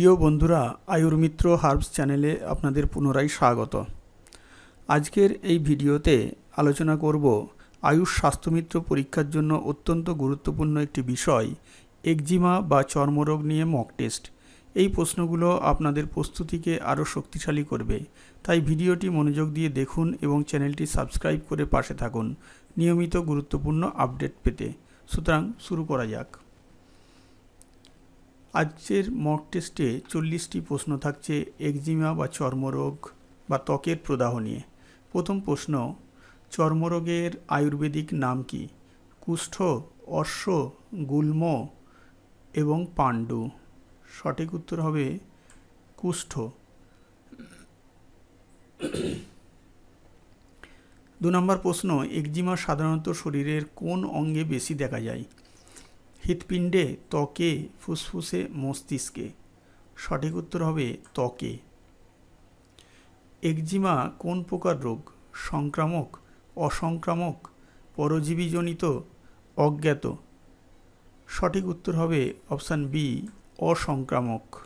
প্রিয় বন্ধুরা আয়ুর্মিত্র হার্বস চ্যানেলে আপনাদের পুনরায় স্বাগত। আজকের এই ভিডিওতে আলোচনা করব আয়ুষ স্বাস্থ্যমিত্র পরীক্ষার জন্য অত্যন্ত গুরুত্বপূর্ণ একটি বিষয়, একজিমা বা চর্মরোগ নিয়ে মক টেস্ট এই প্রশ্নগুলো আপনাদের প্রস্তুতিকে আরও শক্তিশালী করবে। তাই ভিডিওটি মনোযোগ দিয়ে দেখুন এবং চ্যানেলটি সাবস্ক্রাইব করে পাশে থাকুন, নিয়মিত গুরুত্বপূর্ণ আপডেট পেতে। সুতরাং শুরু করা যাক। আজকের মক টেস্টে চল্লিশটি প্রশ্ন থাকছে একজিমা বা চর্মরোগ বা ত্বকের প্রদাহ নিয়ে। প্রথম প্রশ্ন, চর্মরোগের আয়ুর্বেদিক নাম কি? কুষ্ঠ অশ্ব গুল্ম এবং পাণ্ডু। সঠিক উত্তর হবে কুষ্ঠ। দু নম্বর প্রশ্ন একজিমা সাধারণত শরীরের কোন অঙ্গে বেশি দেখা যায়? হৃৎপিণ্ডে ত্বকে ফুসফুসে মস্তিষ্কে। সঠিক উত্তর হবে ত্বকে। একজিমা কোন প্রকার রোগ? সংক্রামক, অসংক্রামক, পরজীবীজনিত, অজ্ঞাত? সঠিক উত্তর হবে অপশান বি, অসংক্রামক।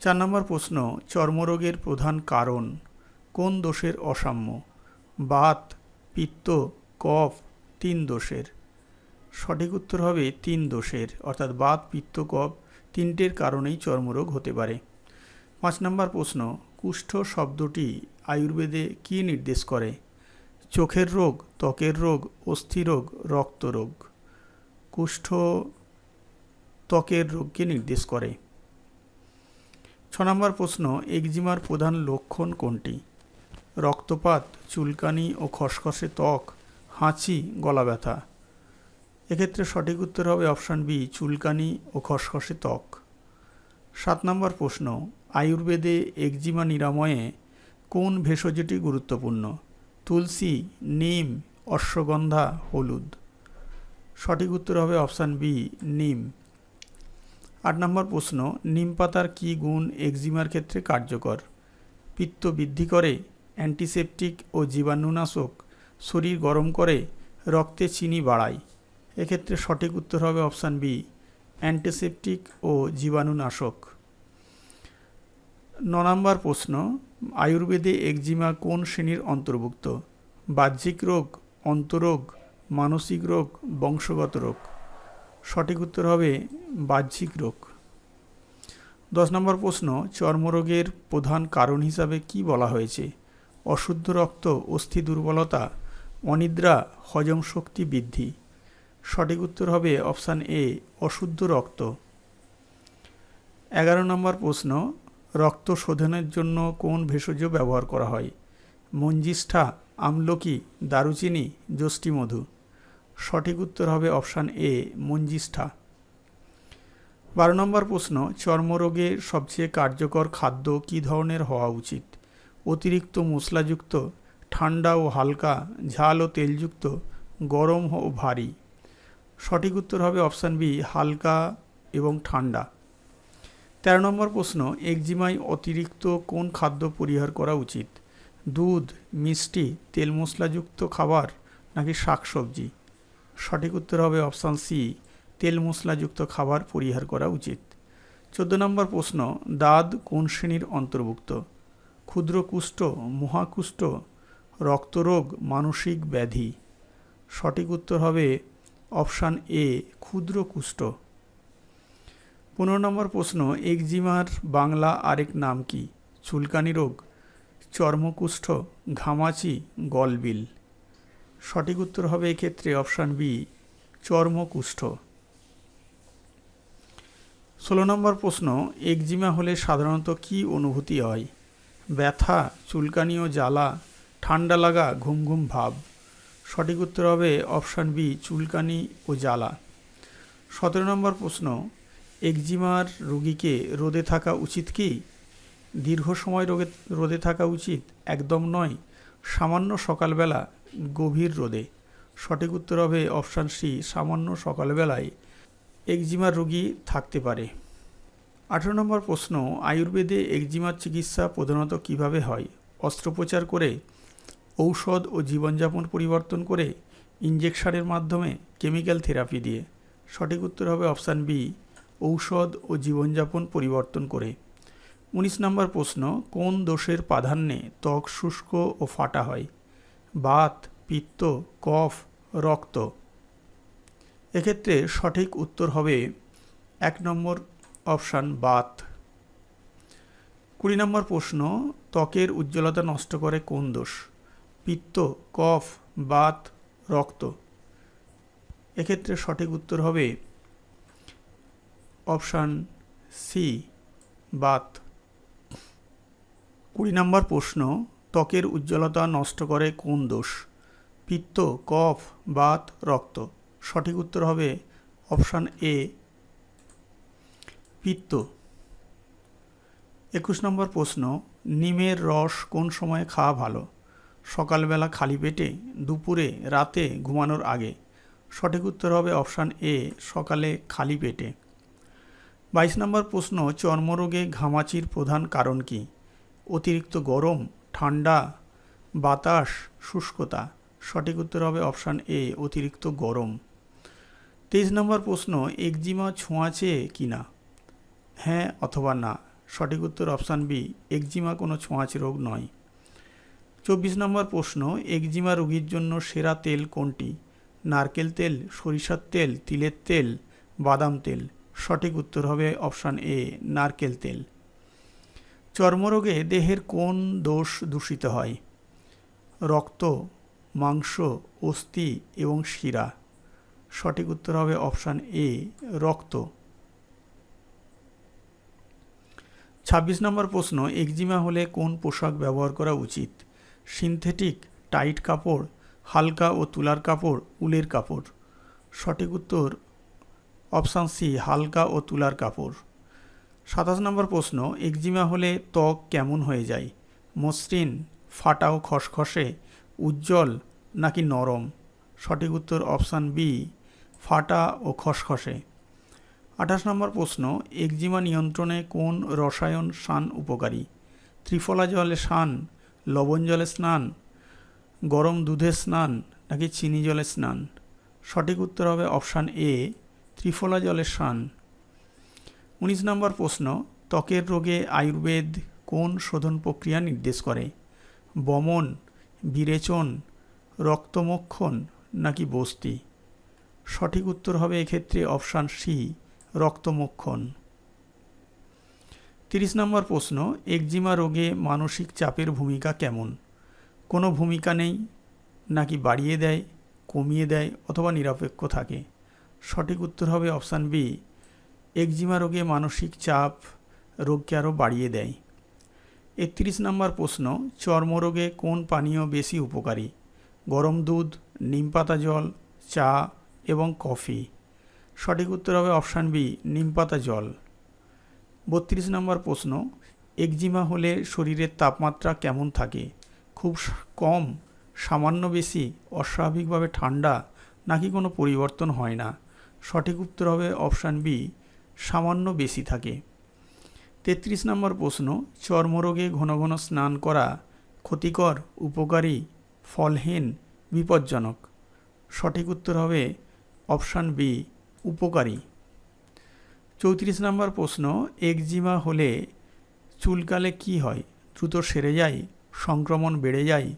চার নম্বর প্রশ্ন, চর্মরোগের প্রধান কারণ। কোন দোষের অসাম্য? বাত, পিত্ত, কফ, তিন দোষের। সঠিক উত্তর হবে তিন দোষের, অর্থাৎ বাত, পিত্ত, কফ তিনটের কারণেই চর্মরোগ হতে পারে। পাঁচ নম্বর প্রশ্ন, কুষ্ঠ শব্দটি আয়ুর্বেদে কী নির্দেশ করে? চোখের রোগ, ত্বকের রোগ অস্থিরোগ রক্তরোগ কুষ্ঠ ত্বকের রোগকে নির্দেশ করে। ছ নম্বর প্রশ্ন, একজিমার প্রধান লক্ষণ কোনটি? রক্তপাত, চুলকানি ও খসখসে ত্বক, হাঁচি গলা ব্যথা এক্ষেত্রে সঠিক উত্তর হবে অপশান বি, চুলকানি ও খসখসে ত্বক। সাত নম্বর প্রশ্ন, আয়ুর্বেদে একজিমা নিরাময়ে কোন ভেষজটি গুরুত্বপূর্ণ? তুলসী, নিম, অশ্বগন্ধা, হলুদ। সঠিক উত্তর হবে অপশান বি, নিম। আট নম্বর প্রশ্ন, নিম পাতার কী গুণ একজিমার ক্ষেত্রে কার্যকর? পিত্ত বৃদ্ধি করে, অ্যান্টিসেপটিক ও জীবাণুনাশক শরীর গরম করে, রক্তে চিনি বাড়ায়। এক্ষেত্রে সঠিক উত্তর হবে অপশান বি অ্যান্টিসেপটিক ও জীবাণুনাশক। ন নম্বর প্রশ্ন, আয়ুর্বেদে একজিমা কোন শ্রেণির অন্তর্ভুক্ত? বাহ্যিক রোগ, অন্তরোগ, মানসিক রোগ, বংশগত রোগ? সঠিক উত্তর হবে বাহ্যিক রোগ। দশ নম্বর প্রশ্ন, চর্মরোগের প্রধান কারণ হিসাবে কি বলা হয়েছে? অশুদ্ধ রক্ত, অস্থি দুর্বলতা, অনিদ্রা, হজম শক্তি বৃদ্ধি। সঠিক উত্তর হবে অপশান এ, অশুদ্ধ রক্ত। এগারো নম্বর প্রশ্ন, রক্ত শোধনের জন্য কোন ভেষজ ব্যবহার করা হয়? মঞ্জিষ্ঠা, আমলকি, দারুচিনি যষ্টিমধু সঠিক উত্তর হবে অপশান এ, মঞ্জিষ্ঠা। বারো নম্বর প্রশ্ন চর্মরোগে সবচেয়ে কার্যকর খাদ্য কী ধরনের হওয়া উচিত? অতিরিক্ত মশলাযুক্ত, ঠান্ডা ও হালকা, ঝাল ও তেলযুক্ত, গরম ও ভারী। সঠিক উত্তর হবে অপশান বি, হালকা এবং ঠান্ডা। তেরো নম্বর প্রশ্ন, একজিমাই অতিরিক্ত কোন খাদ্য পরিহার করা উচিত? দুধ, মিষ্টি, তেল মশলাযুক্ত খাবার, নাকি শাকসবজি? সঠিক উত্তর হবে অপশান সি, তেল মশলাযুক্ত খাবার পরিহার করা উচিত। চোদ্দ নম্বর প্রশ্ন, দাঁত কোন শ্রেণির অন্তর্ভুক্ত? ক্ষুদ্র কুষ্ঠ, মহাকুষ্ঠ, রক্তরোগ, মানসিক ব্যাধি? সঠিক উত্তর হবে অপশান এ, ক্ষুদ্র কুষ্ঠ। পনেরো নম্বর প্রশ্ন, একজিমার বাংলা আরেক নাম কি? চুলকানি রোগ, চর্মকুষ্ঠ, ঘামাচি, গলবিল। সঠিক উত্তর হবে এক্ষেত্রে অপশান বি, চর্মকুষ্ঠ। ষোলো নম্বর প্রশ্ন, একজিমা হলে সাধারণত কি অনুভূতি হয়? ব্যথা, চুলকানি ও জ্বালা, ঠান্ডা লাগা, ঘুম ঘুম ভাব। সঠিক উত্তর হবে অপশান বি, চুলকানি ও জ্বালা। সতেরো নম্বর প্রশ্ন, একজিমার রোগীকে রোদে থাকা উচিত কি? দীর্ঘ সময় রোগে, রোদে থাকা উচিত, একদম নয়, সামান্য সকালবেলা, গভীর রোদে। সঠিক উত্তর হবে অপশান সি, সামান্য সকালবেলায় একজিমার রোগী থাকতে পারে। আঠেরো নম্বর প্রশ্ন, আয়ুর্বেদে একজিমার চিকিৎসা প্রধানত কীভাবে হয়? অস্ত্রোপচার করে ঔষধ ও জীবনযাপন পরিবর্তন করে ইঞ্জেকশনের মাধ্যমে কেমিক্যাল থেরাপি দিয়ে। সঠিক উত্তর হবে অপশান বি, ঔষধ ও জীবনযাপন পরিবর্তন করে। উনিশ নম্বর প্রশ্ন, কোন দোষের প্রাধান্যে ত্বক শুষ্ক ও ফাটা হয়? বাত, পিত্ত, কফ, রক্ত। এক্ষেত্রে সঠিক উত্তর হবে এক নম্বর অপশান বাত। কুড়ি নম্বর প্রশ্ন, ত্বকের উজ্জ্বলতা নষ্ট করে কোন দোষ? পিত্ত, কফ, বাত, রক্ত। এক্ষেত্রে সঠিক উত্তর হবে অপশান সি, বাত। কুড়ি নম্বর প্রশ্ন, ত্বকের উজ্জ্বলতা নষ্ট করে কোন দোষ? পিত্ত, কফ, বাত, রক্ত। সঠিক উত্তর হবে অপশান এ, পিত্ত। একুশ নম্বর প্রশ্ন, নিমের রস কোন সময় খাওয়া ভালো? সকালবেলা খালি পেটে দুপুরে রাতে ঘুমানোর আগে। সঠিক উত্তর হবে অপশান এ, সকালে খালি পেটে। বাইশ নম্বর প্রশ্ন, চর্মরোগে ঘামাচির প্রধান কারণ কি? অতিরিক্ত গরম, ঠান্ডা, বাতাস, শুষ্কতা। সঠিক উত্তর হবে অপশান এ, অতিরিক্ত গরম। তেইশ নম্বর প্রশ্ন, একজিমা ছোঁয়াচে কি না হ্যাঁ অথবা না। সঠিক উত্তর অপশান বি, একজিমা কোনো ছোঁয়াচে রোগ নয়। চব্বিশ নম্বর প্রশ্ন, একজিমা রোগীর জন্য সেরা তেল কোনটি? নারকেল তেল, সরিষার তেল, তিলের তেল, বাদাম তেল? সঠিক উত্তর হবে অপশান এ, নারকেল তেল। চর্মরোগে দেহের কোন দোষ দূষিত হয়? রক্ত, মাংস, অস্থি এবং শিরা। সঠিক উত্তর হবে অপশান এ, রক্ত। ছাব্বিশ নম্বর প্রশ্ন, একজিমা হলে কোন পোশাক ব্যবহার করা উচিত? সিনথেটিক টাইট কাপড়, হালকা ও তুলার কাপড়, উলের কাপড়। সঠিক উত্তর অপশান সি, হালকা ও তুলার কাপড়। সাতাশ নম্বর প্রশ্ন, একজিমা হলে ত্বক কেমন হয়ে যায়? মসৃণ, ফাটা ও খসখসে, উজ্জ্বল নাকি নরম? সঠিক উত্তর অপশান বি, ফাটা ও খসখসে। আঠাশ নম্বর প্রশ্ন, একজিমা নিয়ন্ত্রণে কোন রসায়ন স্নান উপকারী? ত্রিফলা জলে স্নান লবণ জলে স্নান, গরম দুধে স্নান নাকি চিনি জলে স্নান? সঠিক উত্তর হবে অপশান এ, ত্রিফলা জলে স্নান। উনিশ নম্বর প্রশ্ন, ত্বকের রোগে আয়ুর্বেদ কোন শোধন প্রক্রিয়া নির্দেশ করে? বমন, বিরেচন, রক্তমক্ষণ নাকি বস্তি? সঠিক উত্তর হবে এক্ষেত্রে অপশান সি, রক্তমক্ষণ। তিরিশ নম্বর প্রশ্ন, একজিমা রোগে মানসিক চাপের ভূমিকা কেমন? কোনো ভূমিকা নেই, নাকি বাড়িয়ে দেয়, কমিয়ে দেয় অথবা নিরপেক্ষ থাকে? সঠিক উত্তর হবে অপশান বি, একজিমা রোগে মানসিক চাপ রোগকে আরও বাড়িয়ে দেয়। একত্রিশ নম্বর প্রশ্ন, চর্মরোগে কোন পানীয় বেশি উপকারী? গরম দুধ নিমপাতা জল, চা এবং কফি। সঠিক উত্তর হবে অপশান বি নিমপাতা জল। বত্রিশ নম্বর প্রশ্ন, একজিমা হলে শরীরের তাপমাত্রা কেমন থাকে? খুব কম, সামান্য বেশি, অস্বাভাবিকভাবে ঠান্ডা, নাকি কোনো পরিবর্তন হয় না? সঠিক উত্তর হবে অপশান বি, সামান্য বেশি থাকে। তেত্রিশ নম্বর প্রশ্ন, চর্মরোগে ঘন ঘন স্নান করা ক্ষতিকর, উপকারী, ফলহীন, বিপজ্জনক? সঠিক উত্তর হবে অপশান বি, উপকারী। চৌত্রিশ নম্বর প্রশ্ন, একজিমা হলে চুলকালে কি হয়? দ্রুত সেরে যায়? সংক্রমণ বেড়ে যায়?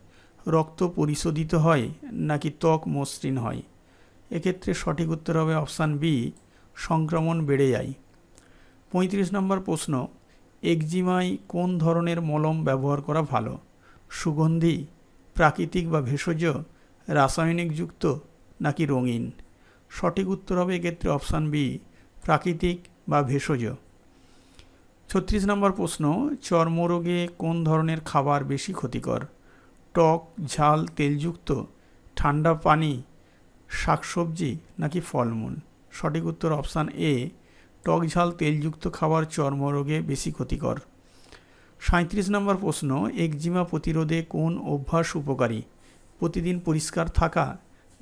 রক্ত পরিশোধিত হয়? নাকি ত্বক মসৃণ হয়? এক্ষেত্রে সঠিক উত্তর হবে অপশান বি, সংক্রমণ বেড়ে যায়। পঁয়ত্রিশ নম্বর প্রশ্ন, একজিমায় কোন ধরনের মলম ব্যবহার করা ভালো? সুগন্ধি, প্রাকৃতিক বা ভেষজ রাসায়নিকযুক্ত নাকি রঙিন? সঠিক উত্তর হবে এক্ষেত্রে অপশান বি, প্রাকৃতিক বা ভেষজ। ছত্রিশ নম্বর প্রশ্ন, চর্মরোগে কোন ধরনের খাবার বেশি ক্ষতিকর? টক, ঝাল, তেলযুক্ত, ঠান্ডা পানি, শাকসবজি নাকি ফলমূল? সঠিক উত্তর অপশান এ, টক, ঝাল, তেলযুক্ত খাবার চর্মরোগে বেশি ক্ষতিকর। সাঁত্রিশ নম্বর প্রশ্ন, একজিমা প্রতিরোধে কোন অভ্যাস উপকারী? প্রতিদিন পরিষ্কার থাকা,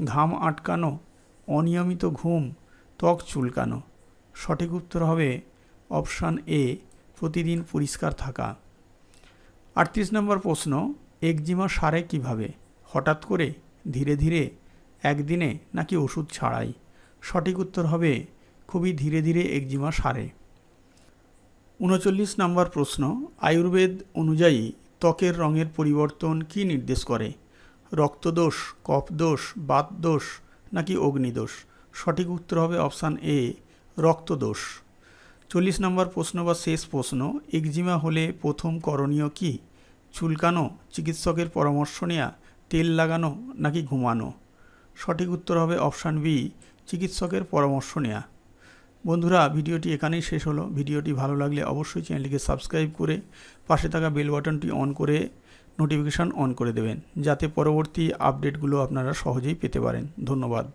ঘাম আটকানো, অনিয়মিত ঘুম, ত্বক চুলকানো। সঠিক উত্তর হবে অপশান এ, প্রতিদিন পরিষ্কার থাকা। আটত্রিশ নম্বর প্রশ্ন, একজিমা সারে কীভাবে? হঠাৎ করে, ধীরে ধীরে, একদিনে নাকি ওষুধ ছাড়াই? সঠিক উত্তর হবে, খুবই ধীরে ধীরে একজিমা সারে। উনচল্লিশ নম্বর প্রশ্ন, আয়ুর্বেদ অনুযায়ী ত্বকের রঙের পরিবর্তন কি নির্দেশ করে? রক্তদোষ, কফদোষ, বাতদোষ নাকি অগ্নিদোষ? সঠিক উত্তর হবে অপশান এ রক্তদোষ। চল্লিশ নম্বর প্রশ্ন বা শেষ প্রশ্ন, একজিমা হলে প্রথম করণীয় কি? চুলকানো, চিকিৎসকের পরামর্শ নেওয়া তেল লাগানো নাকি ঘুমানো? সঠিক উত্তর হবে অপশান বি, চিকিৎসকের পরামর্শ নেওয়া বন্ধুরা, ভিডিওটি এখানেই শেষ হলো। ভিডিওটি ভালো লাগলে অবশ্যই চ্যানেলটিকে সাবস্ক্রাইব করে পাশে থাকা বেল বাটনটি অন করে নোটিফিকেশান অন করে দেবেন, যাতে পরবর্তী আপডেটগুলো আপনারা সহজেই পেতে পারেন। ধন্যবাদ।